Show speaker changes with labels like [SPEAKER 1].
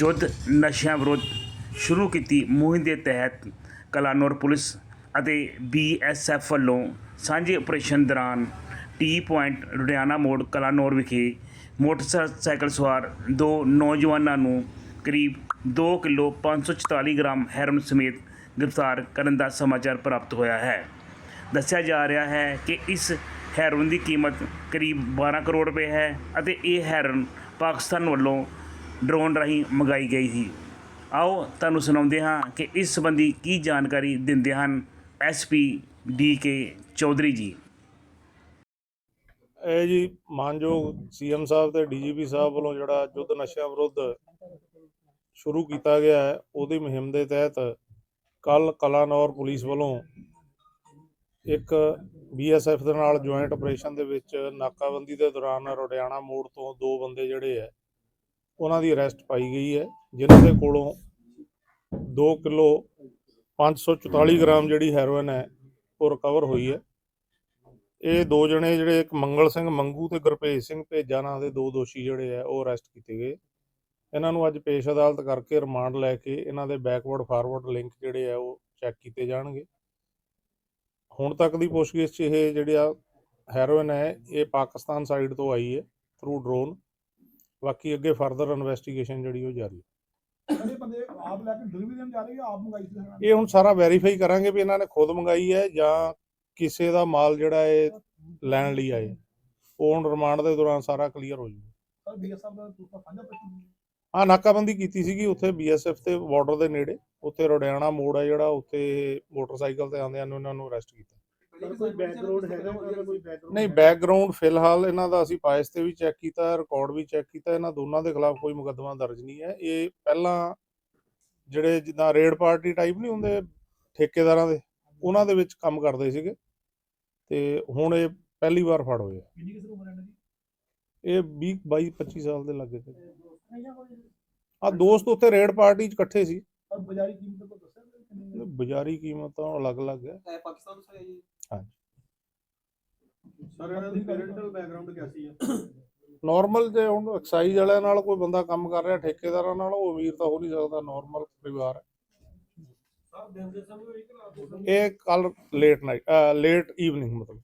[SPEAKER 1] ਯੁੱਧ ਨਸ਼ਿਆਂ ਵਿਰੁੱਧ ਸ਼ੁਰੂ ਕੀਤੀ ਮੁਹਿੰਮ ਦੇ ਤਹਿਤ ਕਲਾਨੌਰ ਪੁਲਿਸ ਅਤੇ ਬੀਐਸਐਫ ਵੱਲੋਂ ਸਾਂਝੇ ਆਪਰੇਸ਼ਨ ਦੌਰਾਨ ਟੀ ਪੁਆਇੰਟ ਲੁਧਿਆਣਾ ਮੋੜ ਕਲਾਨੌਰ ਵਿਖੇ ਮੋਟਰਸਾਈਕਲ ਸਵਾਰ ਦੋ ਨੌਜਵਾਨਾਂ ਨੂੰ ਕਰੀਬ 2 ਕਿਲੋ 544 ਗ੍ਰਾਮ ਹੈਰੋਇਨ ਸਮੇਤ ਗ੍ਰਿਫਤਾਰ ਕਰਨ ਦਾ ਸਮਾਚਾਰ ਪ੍ਰਾਪਤ ਹੋਇਆ ਹੈ। ਦੱਸਿਆ ਜਾ ਰਿਹਾ ਹੈ ਕਿ ਇਸ ਹੈਰੋਇਨ ਦੀ ਕੀਮਤ ਕਰੀਬ 12 ਕਰੋੜ ਰੁਪਏ ਹੈ ਅਤੇ ਇਹ ਹੈਰੋਇਨ ਪਾਕਿਸਤਾਨ ਵੱਲੋਂ ਡਰੋਨ ਰਾਹੀਂ ਮੰਗਾਈ ਗਈ ਸੀ। ਆਓ ਤੁਹਾਨੂੰ ਸੁਣਾਉਂਦੇ ਹਾਂ ਕਿ ਇਸ ਸੰਬੰਧੀ ਕੀ ਜਾਣਕਾਰੀ ਦਿੰਦੇ ਹਨ ਐਸਪੀ ਡੀ ਕੇ ਚੌਧਰੀ ਜੀ।
[SPEAKER 2] ਇਹ ਜੀ ਮਾਨਯੋਗ ਸੀਐਮ ਸਾਹਿਬ ਤੇ ਡੀਜੀਪੀ ਸਾਹਿਬ ਵੱਲੋਂ ਜਿਹੜਾ ਯੁੱਧ ਨਸ਼ਿਆਂ ਵਿਰੁੱਧ ਸ਼ੁਰੂ ਕੀਤਾ ਗਿਆ ਹੈ, ਉਹਦੀ ਮੁਹਿੰਮ ਦੇ ਤਹਿਤ ਕੱਲ ਕਲਾਨੌਰ ਪੁਲਿਸ ਵੱਲੋਂ ਇੱਕ ਬੀਐਸਐਫ ਦੇ ਨਾਲ ਜੁਆਇੰਟ ਆਪਰੇਸ਼ਨ ਦੇ ਵਿੱਚ ਨਾਕਾਬੰਦੀ ਦੇ ਦੌਰਾਨ ਰੋਡਿਆਣਾ ਮੋੜ ਤੋਂ ਦੋ ਬੰਦੇ ਜਿਹੜੇ ਹੈ ਉਹਨਾਂ ਦੀ ਅਰੈਸਟ ਪਾਈ ਗਈ ਹੈ, ਜਿਨ੍ਹਾਂ ਦੇ ਕੋਲੋਂ 2 ਕਿਲੋ 544 ਗ੍ਰਾਮ ਜਿਹੜੀ ਹੈਰੋਇਨ ਹੈ, ਉਹ ਰਿਕਵਰ ਹੋਈ ਹੈ। ਇਹ ਦੋ ਜਣੇ ਜਿਹੜੇ ਇੱਕ ਮੰਗਲ ਸਿੰਘ ਮੰਗੂ ਤੇ ਗੁਰਭੇਜ ਸਿੰਘ ਭੇਜਾ ਨਾਂ ਦੇ ਦੋ ਦੋਸ਼ੀ ਜਿਹੜੇ ਆ ਉਹ ਅਰੈਸਟ ਕੀਤੇ ਗਏ। ਇਹਨਾਂ ਨੂੰ ਅੱਜ ਪੇਸ਼ ਅਦਾਲਤ ਕਰਕੇ ਰਿਮਾਂਡ ਲੈ ਕੇ ਇਹਨਾਂ ਦੇ ਬੈਕਵਰਡ ਫਾਰਵਰਡ ਲਿੰਕ ਜਿਹੜੇ ਆ ਉਹ ਚੈੱਕ ਕੀਤੇ ਜਾਣਗੇ। ਹੁਣ ਤੱਕ ਦੀ ਪੁੱਛਗਿੱਛ 'ਚ ਇਹ ਜਿਹੜਾ ਹੈਰੋਇਨ ਹੈ, ਇਹ ਪਾਕਿਸਤਾਨ ਸਾਈਡ ਤੋਂ ਆਈ ਹੈ ਥਰੂ ਡਰੋਨ ਬਾਕੀ ਅੱਗੇ ਫਰਦਰ ਇਨਵੈਸਟੀਗੇਸ਼ਨ ਜਿਹੜੀ ਉਹ ਜਾਰੀ ਹੈ।
[SPEAKER 3] ਜਿਹੜੇ ਬੰਦੇ ਆਪ ਲੈ ਕੇ ਡਿਲੀਵਰੀ ਦੇਣ ਜਾ ਰਹੇ ਆ ਆਪ ਮੰਗਾਈ ਸੀ ਇਹਨਾਂ ਨੇ?
[SPEAKER 2] ਇਹ ਹੁਣ ਸਾਰਾ ਵੈਰੀਫਾਈ ਕਰਾਂਗੇ ਵੀ ਇਹਨਾਂ ਨੇ ਖੁਦ ਮੰਗਾਈ ਹੈ ਜਾਂ ਕਿਸੇ ਦਾ ਮਾਲ ਜਿਹੜਾ ਇਹ ਲੈਣ ਲਈ ਆਏ। ਉਹ ਹੁਣ ਰਿਮਾਂਡ ਦੇ ਦੌਰਾਨ ਸਾਰਾ ਕਲੀਅਰ ਹੋ ਜਾਊਗਾ।
[SPEAKER 3] ਸਰ ਬੀਐਸਐਫ ਦਾ ਦੂਸਰਾ ਸਾਂਝਾ ਪ੍ਰਸ਼ਨ
[SPEAKER 2] ਹਾਂ ਨਾਕਾਬੰਦੀ ਕੀਤੀ ਸੀਗੀ ਉੱਥੇ ਬੀਐਸਐਫ ਤੇ ਬਾਰਡਰ ਦੇ ਨੇੜੇ। ਉੱਥੇ ਰੋਡਿਆਣਾ ਮੋੜ ਆ ਜਿਹੜਾ ਉੱਥੇ ਮੋਟਰਸਾਈਕਲ ਤੇ ਆਉਂਦਿਆਂ ਨੂੰ ਇਹਨਾਂ ਨੂੰ ਅਰੈਸਟ ਕੀਤਾ।
[SPEAKER 3] ਕੋਈ ਬੈਕਗ੍ਰਾਉਂਡ ਹੈਗਾ ਕੋਈ
[SPEAKER 2] ਨਹੀਂ ਬੈਕਗ੍ਰਾਉਂਡ ਫਿਲਹਾਲ ਇਹਨਾਂ ਦਾ ਅਸੀਂ ਪਾਇਸ ਤੇ ਵੀ ਚੈੱਕ ਕੀਤਾ ਰਿਕਾਰਡ ਵੀ ਚੈੱਕ ਕੀਤਾ ਇਹਨਾਂ ਦੋਨਾਂ ਦੇ ਖਿਲਾਫ ਕੋਈ ਮੁਕੱਦਮਾ ਦਰਜ ਨਹੀਂ ਹੈ। ਇਹ ਪਹਿਲਾਂ ਜਿਹੜੇ ਜਿੱਦਾਂ ਰੇਡ ਪਾਰਟੀ ਟਾਈਪ ਨਹੀਂ ਹੁੰਦੇ ਠੇਕੇਦਾਰਾਂ ਦੇ ਉਹਨਾਂ ਦੇ ਵਿੱਚ ਕੰਮ ਕਰਦੇ ਸੀਗੇ ਤੇ ਹੁਣ ਇਹ ਪਹਿਲੀ ਵਾਰ ਫੜ ਹੋਏ ਆ।
[SPEAKER 3] ਕਿੰਨੀ ਦੀ?
[SPEAKER 2] ਇਹ 20 22 25 ਸਾਲ ਦੇ ਲੱਗੇ ਤੇ ਆ ਦੋਸਤ ਉੱਥੇ ਰੇਡ ਪਾਰਟੀ 'ਚ ਇਕੱਠੇ ਸੀ।
[SPEAKER 3] ਔਰ ਬਾਜ਼ਾਰੀ ਕੀਮਤ ਤੋਂ ਦੱਸਿਆ?
[SPEAKER 2] ਬਾਜ਼ਾਰੀ ਕੀਮਤ ਤਾਂ ਅਲੱਗ-ਅਲੱਗ ਹੈ।
[SPEAKER 4] ਪਾਕਿਸਤਾਨ ਤੋਂ
[SPEAKER 3] ਸਰ ਇਹਨਾਂ ਦੀ ਪੈਰੈਂਟਲ ਬੈਕਗ੍ਰਾਉਂਡ ਕਿਆ ਹੈ
[SPEAKER 2] ਨਾਰਮਲ ਜੇ ਹੁਣ ਐਕਸਾਈਜ਼ ਵਾਲਿਆਂ ਨਾਲ ਕੋਈ ਬੰਦਾ ਕੰਮ ਕਰ ਰਿਹਾ ਠੇਕੇਦਾਰਾਂ ਨਾਲ ਉਹ ਅਮੀਰ ਤਾਂ ਹੋ ਨਹੀਂ ਸਕਦਾ ਨਾਰਮਲ ਪਰਿਵਾਰ ਹੈ। ਇਹ ਕੱਲ ਲੇਟ ਨਾਈਟ ਲੇਟ ਈਵਨਿੰਗ ਮਤਲਬ।